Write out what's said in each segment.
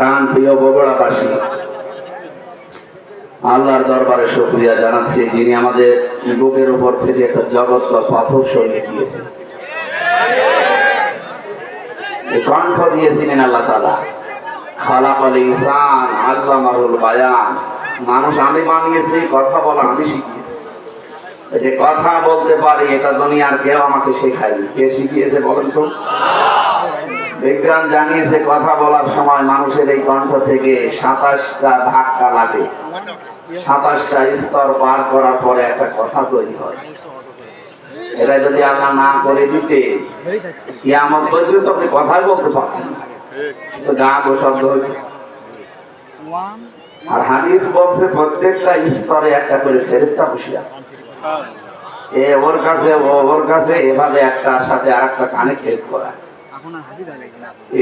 প্রাণ প্রিয় বগুড়াবাসী, আল্লাহর দরবারে শুকরিয়া জানাচ্ছি, যিনি আমাদের বুকের উপর থেকে একটা জগৎ বা পাথর সরিয়ে দিয়েছেন। কণ্ঠ দিয়েছিলেন আল্লাহ তালা ইনসান, আল্লামাহুল বায়ান। মানুষ আমি বানিয়েছি, কথা বলা আমি শিখিয়েছি। যে কথা বলতে পারি, এটা দুনিয়ার কেউ আমাকে শেখায়নি। কে শিখিয়েছে বলেন তো? বিজ্ঞান জানিয়েছে, কথা বলার সময় মানুষের এই কণ্ঠ থেকে সাতাশটা ধাক্কা লাগে। সাতাশটা স্তর পার করার পরে একটা কথা তৈরি হয়। এটা যদি আল্লাহ না করে দিতে আমার পর্যন্ত আপনি কথাই বলতে পারতেন। তো গা গো শব্দ হয়েছে। আর হাদিস বলছে, প্রত্যেকটা স্তরে একটা করে ফেরেস্তা বসে আছে। এ ওর কাছে ওর কাছে এভাবে একটা সাথে আর একটা কানেক্টেড করা।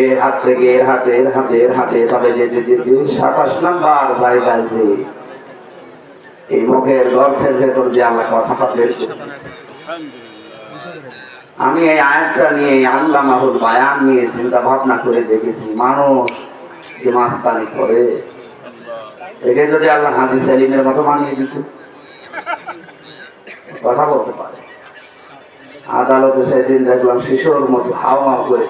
এ হাত থেকে এর হাতে এর হাতে এর হাতে এভাবে যেতে যেতে সাতাশ নাম্বার জায়গা আছে এই মুখের ভেতর কথাটা আমি এই আয়াতটা নিয়ে আল্লাহ মাহুল বায়ান নিয়ে চিন্তা ভাবনা করে দেখেছি, মানুষ যে মাস্তানি করে একে যদি আল্লাহ হাজি সেলিমের মতো বানিয়ে দিত, কথা বলতে পারে। আদালতে সেদিন দেখলাম শিশুর মতো হাওয়া করে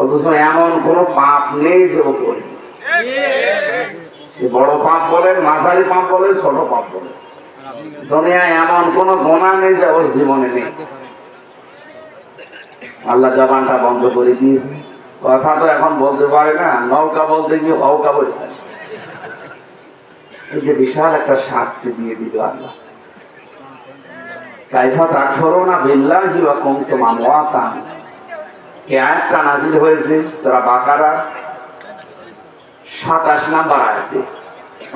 অথচ এমন কোন পাপ নেই যে ও করি। বড় পাপ বলেন মাঝারি পাপ বলেন ছোট পাপ বলেন দুনিয়ায় এমন কোন গোনা নেই যে ওর জীবনে নেই। আল্লাহ জবানটা বন্ধ করে দিয়েছে। কথা তো এখন বলতে পারে না, নৌকা বলতে গিয়ে হৌকা বলতে। এই যে বিশাল একটা শাস্তি দিয়ে দিল আল্লাহ। কাইফা তাকফরো না বিল্লাহি ওয়া কুনতুম আমওয়াতান এই আয়াতটা নাযিল হয়েছে, সূরা বাকারা 27 নাম্বার আয়াতে।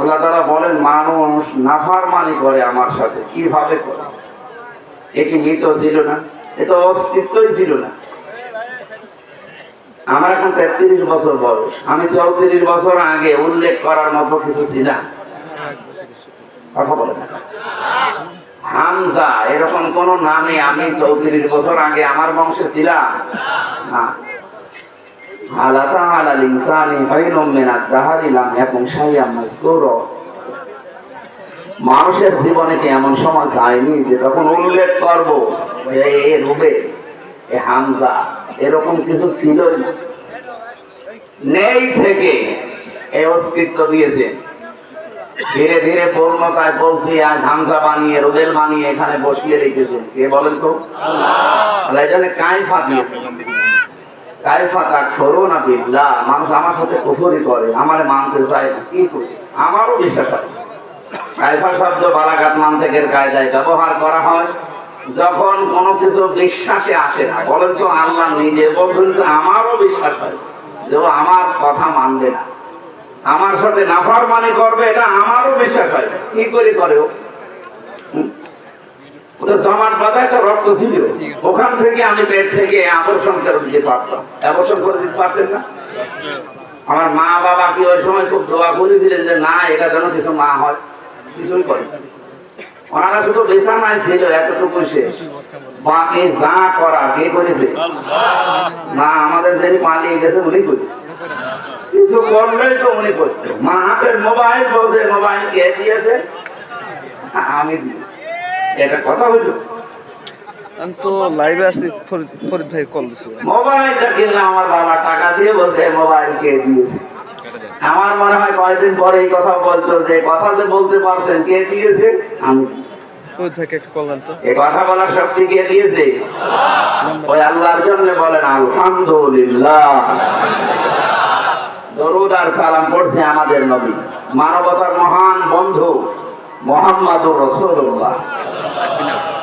আল্লাহ তাআলা বলেন, মানুষ নাফরমানি করে আমার সাথে, কীভাবে করে? এ কি মৃত ছিল না? এ তো অস্তিত্বই ছিল না। আমার এখন তেত্রিশ বছর বয়স। আমি চৌত্রিশ বছর আগে উল্লেখ করার মতো কিছু ছিলাম। কথা বলে হামজা, এরকম কোন নামে আমি চৌত্রিশ বছর আগে আমার বংশে ছিলাম। মানুষের জীবনে কি এমন সময় যায়নি যে তখন উল্লেখ করব যে এ রুবে এ হামজা, এরকম কিছু ছিল নেই থেকে এই অস্তিত্ব দিয়েছেন ধীরে ধীরে পূর্ণতায় পৌঁছে আজ হামজা বানিয়ে রুবেল বানিয়ে এখানে বসিয়ে রেখেছেন কে বলেন তো? আল্লাহ। এই জন্য কাইফা তা ছোড়ো না বিল্লা মানুষ আমার সাথে কুফরি করে আমার মানতে চায় না। কি করি আমারও বিশ্বাস আছে। কাইফা শব্দ বালাঘাট মান্তেকের কায়দায় ব্যবহার করা হয়। যখন কোনো কিছু বিশ্বাসে আসে না বলেন তো আল্লাহ নিজে বলছেন আমারও বিশ্বাস হয় যে আমার কথা মানবে না। আমার সাথে নাফরমানি করবে, এটা আমারও বিশ্বাস হয়। কি করে করে ওখান থেকে আমি পেট থেকে আকর্ষণ করে দিতে পারতেন না? আমার মা বাবা কি ওই সময় খুব দোয়া করেছিলেন যে, না, এটা যেন কিছু না হয়। কিছুই করে ওনারা শুধু বিছানায় ছিল এতটুকু শেষ। বাকি যা করা কে করেছে? না আমাদের যিনি পালিয়ে গেছে উনি করেছে। কিছু করলেই তো উনি করতো মা হাতের মোবাইল বলছে মোবাইল কে দিয়েছে? আমি দিয়েছি। এটা কথা হইল। আমি তো লাইভে আছি ফরিদ ফরিদ ভাই কল দিছিল মোবাইলটা কিনলে আমার বাবা টাকা দিয়ে বলছে মোবাইল কে দিয়েছে? আমার মনে হয় কয়েকদিন পরে এই কথা বলতো যে কথা যে বলতে পারছেন কে দিয়েছে? আমি ফরিদ ভাইকে একটা কল দেন তো। এই কথা বলার শক্তি কে দিয়েছে? ওই আল্লাহর জন্য বলেন আলহামদুলিল্লাহ। দরুদ আর সালাম পড়ছে আমাদের নবী মানবতার মহান বন্ধু মোহাম্মদুর রাসূলুল্লাহ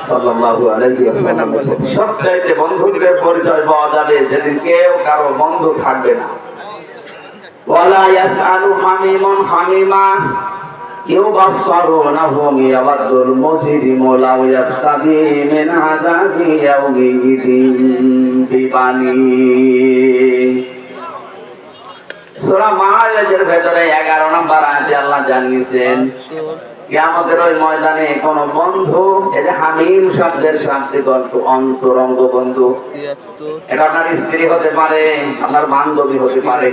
সাল্লাল্লাহু আলাইহি ওয়াসাল্লাম সবচাইতে বন্ধুত্বের পরিচয় পাওয়া যাবে যেদিন কেউ কারো বন্ধু থাকবে না ওয়ালা ইয়াসআলু হামিমুন হামিমা يبصرونهم يود المجرم لو يفتدي من عذاب يومئذ ببنيه সূরা ভেতরে 11 নম্বর আয়াতে আল্লাহ জানিয়েছেন, কিয়ামতের ওই ময়দানে কোন বন্ধু, এই যে হামিম শব্দের অর্থ অন্তরঙ্গ বন্ধু, এটা আপনার স্ত্রী হতে পারে, আপনার বান্ধবী হতে পারে,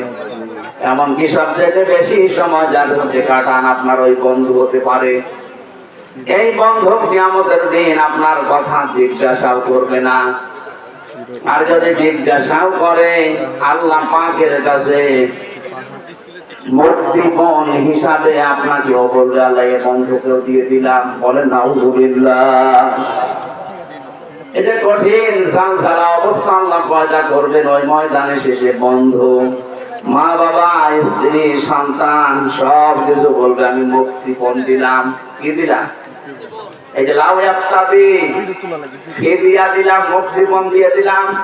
এমনকি সবচেয়ে বেশি সময় যার মধ্যে কাটান আপনার ওই বন্ধু হতে পারে। এই বন্ধু নিয়ামতের দিন আপনার কথা জিজ্ঞাসাও করবে না। আর যদি জিজ্ঞাসাও করে, আল্লাহ পাকের কাছে মুক্তিপণ হিসাবে আপনাকে বলবে আল্লাহ বন্ধুকেও দিয়ে দিলাম। বলেন নাউজুবিল্লাহ। যে কঠিন সংসারা অবস্থা আল্লাহ পয়দা করবেন ওই ময়দানে শেষে বন্ধু। মা বাবা স্ত্রী সন্তান সব কিছু বলবে আমি মুক্তিপণ দিলাম। কি দিলাম? এই যে লাউ জিরো। কি দিয়া দিলাম? মুক্তিপণ দিয়ে দিলাম।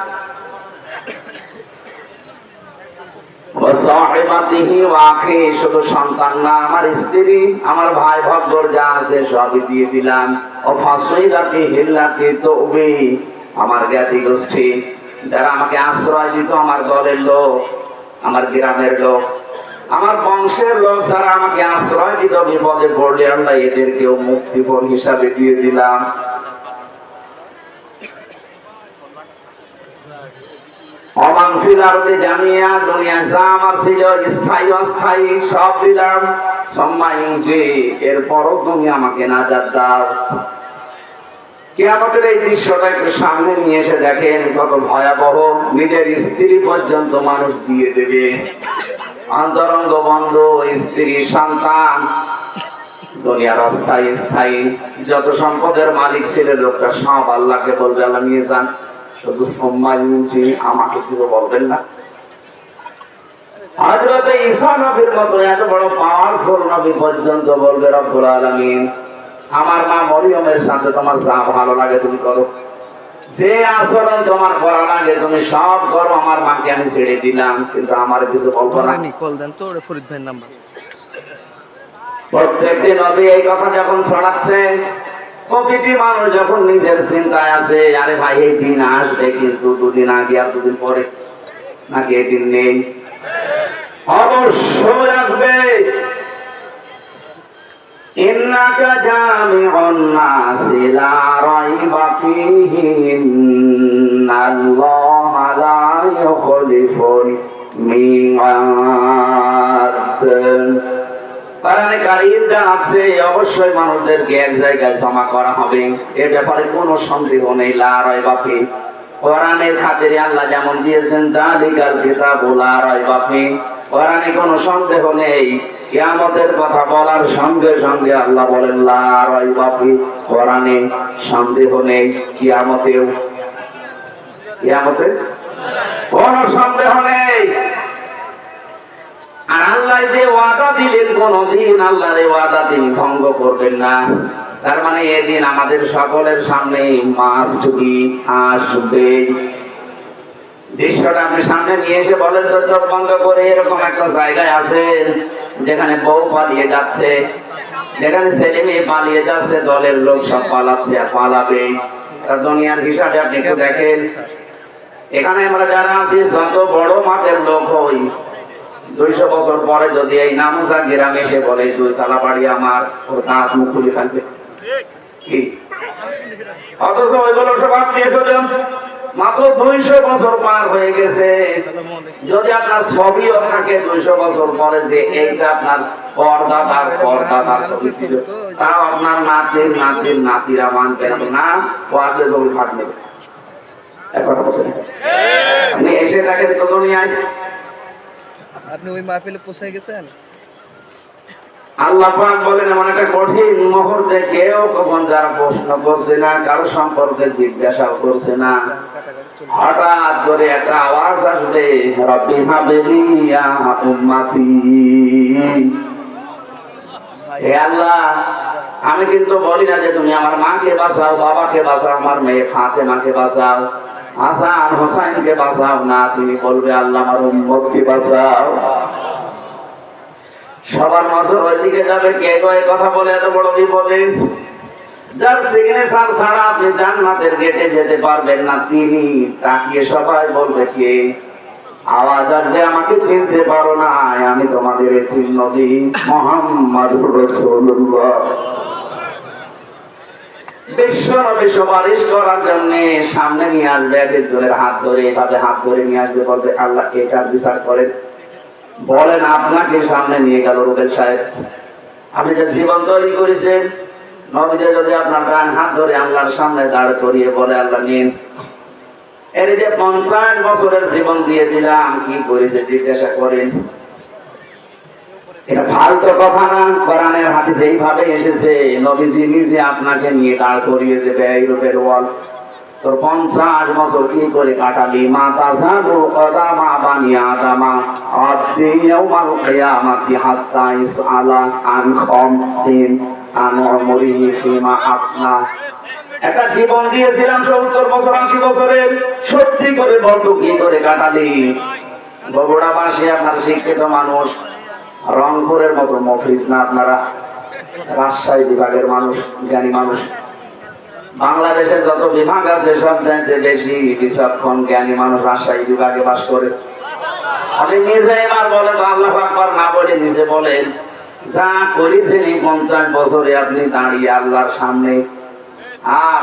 আমার জ্ঞাতি গোষ্ঠী, যারা আমাকে আশ্রয় দিত আমার লোক, আমার গ্রামের লোক। আমার বংশের লোক যারা আমাকে আশ্রয় দিত, বিপদে পড়লে আল্লাহ এদেরকেও মুক্তিপণ হিসাবে দিয়ে দিলাম। নিজের স্ত্রী পর্যন্ত মানুষ দিয়ে দেবে। অন্তরঙ্গ বন্ধু, স্ত্রী, সন্তান। দুনিয়ার অস্থায়ী, স্থায়ী। যত সম্পদের মালিক ছিল, লোকটা সব আল্লাহকে বলবে, আল্লাহ নিয়ে যান। শুধু সম্মানজি আমাকে কিছু বলবেন না। হযরত ঈসা নবীর মতো এত বড় পাওয়ারফুল নবী পর্যন্ত বলবে রব্বুল আলামিন আমার মা মরিয়মের সাথে তোমার যা ভালো লাগে তুমি করো। যে আচরণ তোমার করা লাগে তুমি সব করো। আমার মাকে আমি ছেড়ে দিলাম কিন্তু আমার কিছু বলব না। কল দেন তো ওরে ফরিদ ভাইয়ের নাম্বার। প্রত্যেকটি নবী এই কথা যখন ছড়াচ্ছে প্রতিটি মানুষ যখন নিজের চিন্তায় আছে, আরে ভাই, এই দিন আসবে কিন্তু দুদিন আগে আর দুদিন পরে? নাকি এই দিন নেই? অবশ্যই আসবে। মিআদ কারিমটা আছে, অবশ্যই মানুষদেরকে এক জায়গায় জমা করা হবে। এ ব্যাপারে কোনো সন্দেহ নেই লারয় বাফি কোরআনের খাতিরে আল্লাহ যেমন দিয়েছেন, দালিকাল কিতাব লারয় বাফি কোরআনে কোনো সন্দেহ নেই, কিয়ামতের কথা বলার সঙ্গে সঙ্গে আল্লাহ বলেন লারয় বাফি কোরআনে সন্দেহ নেই, কিয়ামতেও। কিয়ামতে কোনো সন্দেহ নেই। আর আল্লাহ যে ওয়াদা দিলেন, কোনদিন আল্লাহর ওয়াদা তিনি ভঙ্গ করবেন না। তার মানে এদিন আমাদের সকলের সামনে মাস্ট বি আসবে। দৃশ্যটা আপনি সামনে নিয়ে এসে বলেন তো, চোখ বন্ধ করে এরকম একটা জায়গায় আছে, যেখানে বউ পালিয়ে যাচ্ছে। যেখানে ছেলে মেয়ে পালিয়ে যাচ্ছে, দলের লোক সব পালাচ্ছে আর পালাবে। দুনিয়ার হিসাবে আপনি একটু দেখেন। এখানে আমরা যারা আছি, যত বড় মাঠের লোক হই দুইশো বছর পরে যদি এই নামসা গ্রামে এসে বলে দুই তালা বাড়ি আমার ওর দাঁত মুখ খুলে থাকবে অথচ ওইগুলো সব আপনি ফেলেন মাত্র দুইশো বছর পার হয়ে গেছে। যদি আপনার ছবিও থাকে দুইশো বছর পরে যে এইটা আপনার পর্দাদার পর্দাদার ছবি ছিল, তাও আপনার নাতির নাতির নাতিরা মানবে না। ও আপনি ছবি ফাটবে এক কথা বলছেন? আপনি এসে থাকেন তো দুনিয়ায় আপনি ওই মাহফিলে পোষায় গেছেন? আল্লাহ পাক বলেন এমন একটা কঠিন মুহূর্তে কেউ কখন যারা প্রশ্ন করছে না কারও সম্পর্কে জিজ্ঞাসা করছে না। হঠাৎ করে একটা আওয়াজ আসবে রব্বি হাবেলি ইয়া উম্মতি। হে আল্লাহ আমি কিন্তু বলি না যে তুমি আমার মাকে বাঁচাও বাবাকে বাঁচাও আমার মেয়ে ফাতেমাকে বাঁচাও। হাসান হোসাইনকে বাঁচাও। না, তুমি বলবে, আল্লাহ আমার উম্মতকে বাঁচাও। সবার নজর ওইদিকে যাবে। কে এই কথা বলে এত বড় বিপদে? যার সিগনেচার ছাড়া আপনি জান্নাতের গেটে যেতে পারবেন না। তিনি তাকিয়ে সবাই বলবে, কে? আওয়াজ আসবে, আমাকে চিনতে পারো না আমি তোমাদের এতিম নবী মোহাম্মদ রসুল্লাহ জীবন তৈরি যদি আপনার হাত ধরে সামনে দাঁড় করিয়ে বলে, আল্লাহ যে বছরের জীবন দিয়ে দিলাম, কি করেছে জিজ্ঞাসা করেন। এটা ফালতু কথা না, কোরআনের এইভাবে এসেছে, নবীজি নিজে আপনাকে নিয়ে দাঁড় করিয়ে দেবে এই রূপের ওয়াল। তোর পঞ্চাশ বছর কি করে কাটালি? মাতা জানু কদামা বানি আদামা। আব্দি ইয়াউমাল কিয়ামাতি হাত্তা ইসআলা আন আন একটা জীবন দিয়েছিলাম সত্তর বছর, আশি বছরের। সত্যি করে বলতো কি করে কাটালি? বগুড়াবাসী আপনার শিক্ষিত মানুষ রংপুরের মতো মফিজ না আপনারা? রাজশাহী বিভাগের মানুষ জ্ঞানী মানুষ। বাংলাদেশে যত বিভাগ আছে, সব চাইতে বেশি বিচক্ষণ জ্ঞানী মানুষ রাজশাহী বিভাগে বাস করে। আপনি নিজে এবার বলেন আল্লাহ আকবার না বলে নিজে বলেন যা করেছেন এই পঞ্চাশ বছরে আপনি দাঁড়িয়ে আল্লাহর সামনে।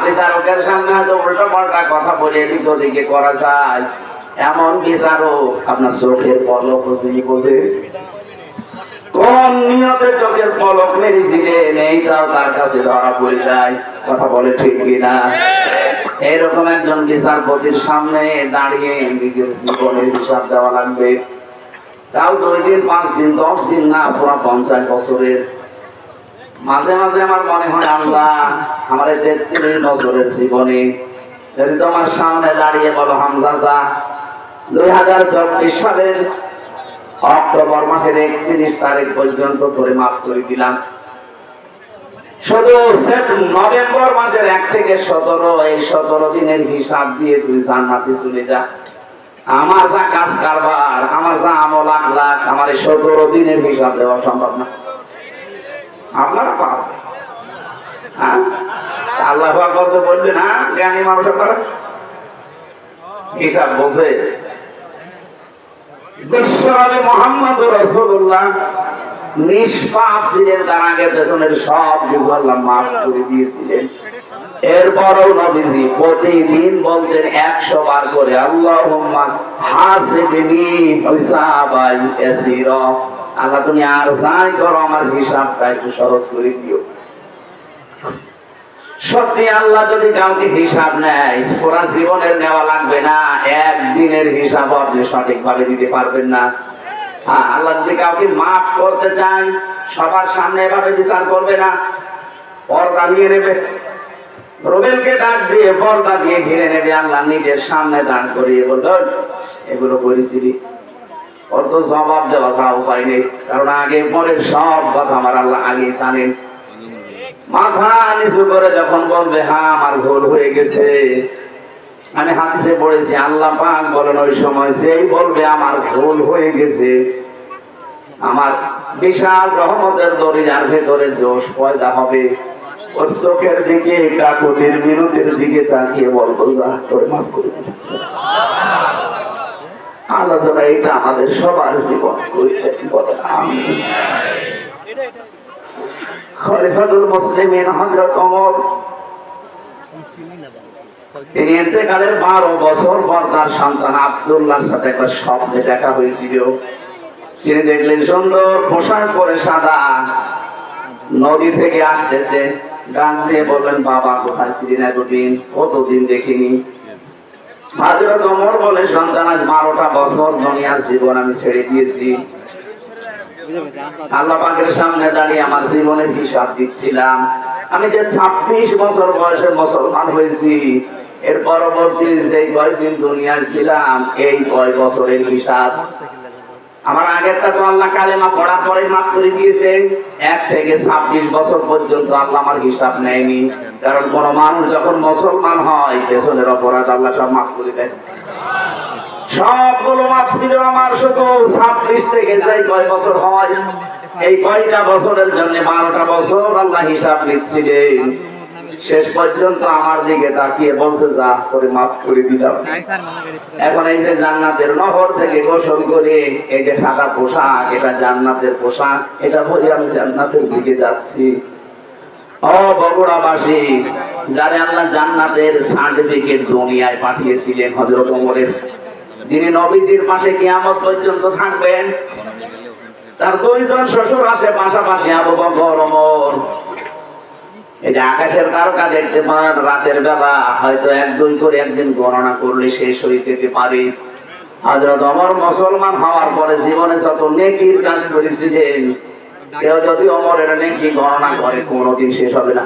বিচারকের সামনে হয়তো উল্টো পাল্টা কথা বলে এদিক ওদিকে করা যায়। এমন বিচারক আপনার চোখের পলক বোঝে কোন নিয়তে চোখের পলক মেরেছিলেন এইটাও তার কাছে ধরা পড়ে যায়। কথা বলে ঠিক কিনা? এইরকম একজন বিচারপতির সামনে দাঁড়িয়ে নিজের জীবনের হিসাব দেওয়া লাগবে। তাও দুই দিন পাঁচ দিন, দশ দিন না, পুরো পঞ্চাশ বছরের। মাঝে মাঝে আমার মনে হয়, আল্লাহ, আমার তেত্রিশ বছরের জীবনে যদি তোমার সামনে দাঁড়িয়ে বলো, হামজাজা, দুই হাজার চব্বিশ সালের অক্টোবর মাসের একত্রিশ তারিখ পর্যন্ত করে মাফ করে দিলাম। শুধু নভেম্বর মাসের এক থেকে সতেরো, এই সতেরো দিনের হিসাব দিয়ে তুই জান্নাতে চলে যা। আমার যা কাজ কারবার, আমার যা আমল লাখ লাখ আমার এই সতেরো দিনের হিসাব দেওয়া সম্ভব না। আপনারা পাপ হ্যাঁ? আল্লাহ কত বললেন হ্যাঁ জ্ঞানী মানুষ আপনারা? হিসাব বোঝে। প্রতিদিন বলতেন, একশো বার করে আল্লাহ আল্লাহ তুমি আর যাই করো, আমার হিসাবটা একটু সহজ করে দিও। সত্যি আল্লাহ যদি কাউকে হিসাব নেয় পুরা জীবনের নেওয়া লাগবে না। একদিনের হিসাব আপনি সঠিকভাবে দিতে পারবেন না। হ্যাঁ, আল্লাহ যদি কাউকে মাফ করতে চান সবার সামনে এভাবে বিচার করবে না। পর্দা নিয়ে নেবে। রবেলকে ডাক দিয়ে পর্দা দিয়ে ঘিরে নেবে। আল্লাহ নিজের সামনে দাঁড় করিয়ে বলল এগুলো করেছিলি ওর তো জবাব দেওয়া ছাড়া উপায় নেই। কারণ আগে পরে সব কথা আমার আল্লাহ আগে জানেন। মাথা নিচু করে যখন বলবে হ্যাঁ আমার ভুল হয়ে গেছে। আমি হাদিসে পড়েছি, আল্লাহ পাক বলেন, ওই সময় সেই বলবে, আমার ভুল হয়ে গেছে। আমার বিশাল রহমতের দরিয়ার ভেতরে জোশ পয়দা হবে। ওর চোখের দিকে, কাকুতির মিনতির দিকে তাকিয়ে বলব, যা করে মাফ করে আল্লাহ এটা আমাদের সবার জীবন। তিনি বারো বছর পর তার সন্তান আব্দুল্লাহর সাথে স্বপ্নে দেখা হয়েছিল। তিনি দেখলেন সুন্দর পোশাক সাদা। নদী থেকে আসতেছে বললেন, বাবা, কোথায় ছিলেন এতদিন? কতদিন দেখিনি? হাজরত ওমর বলে, সন্তান, আজ বারোটা বছর দুনিয়ার জীবন আমি ছেড়ে দিয়েছি। আল্লাহ পাকের সামনে দাঁড়িয়ে আমার জীবনের হিসাব দিচ্ছিলাম। আমি যে ছাব্বিশ বছর বয়সে মুসলমান হয়েছি এর পরবর্তী যে কয়দিন দুনিয়ায় ছিলাম এই কয় বছরের হিসাব। আমার আগেরটা তো আল্লাহ কালেমা পড়া পরে মাফ করে দিয়েছে। এক থেকে ছাব্বিশ বছর পর্যন্ত আল্লাহ আমার হিসাব নেয়নি। কারণ কোন মানুষ যখন মুসলমান হয় পেছনের অপরাধ আল্লাহ সব মাফ করে দেয়। সবগুলো মাপ ছিল আমার শুধু ছাব্বিশ থেকে যাই কয় বছর হয়। এই কয়টা বছরের জন্য বারোটা বছর আল্লাহ হিসাব শেষ পর্যন্ত আমার দিকে তাকিয়ে বলছে যা করে মাফ করে দিলাম। এখন এই যে জান্নাতের নহর থেকে গোসল করে এই যে সাদা পোশাক এটা জান্নাতের পোশাক এটা পরে আমি জান্নাতের দিকে যাচ্ছি। ও বগুড়াবাসী যারে আল্লাহ জান্নাতের সার্টিফিকেট দুনিয়ায় পাঠিয়েছিলেন হজরত ওমরের। যিনি নবীজির পাশে কিয়ামত পর্যন্ত থাকবেন, তার দুইজন শ্বশুর আসে পাশাপাশি আবু বকর, ওমর। এই যে আকাশের তারকা দেখতে পান, রাতের বেলা হয়তো এক, দুই করে একদিন গণনা করলে শেষ হয়ে যেতে পারে। হযরত ওমর মুসলমান হওয়ার পরে জীবনে যত নেকির কাজ করেছিলেন, কেউ যদি ওমরের নেকি গণনা করে, কোনোদিন শেষ হবে না।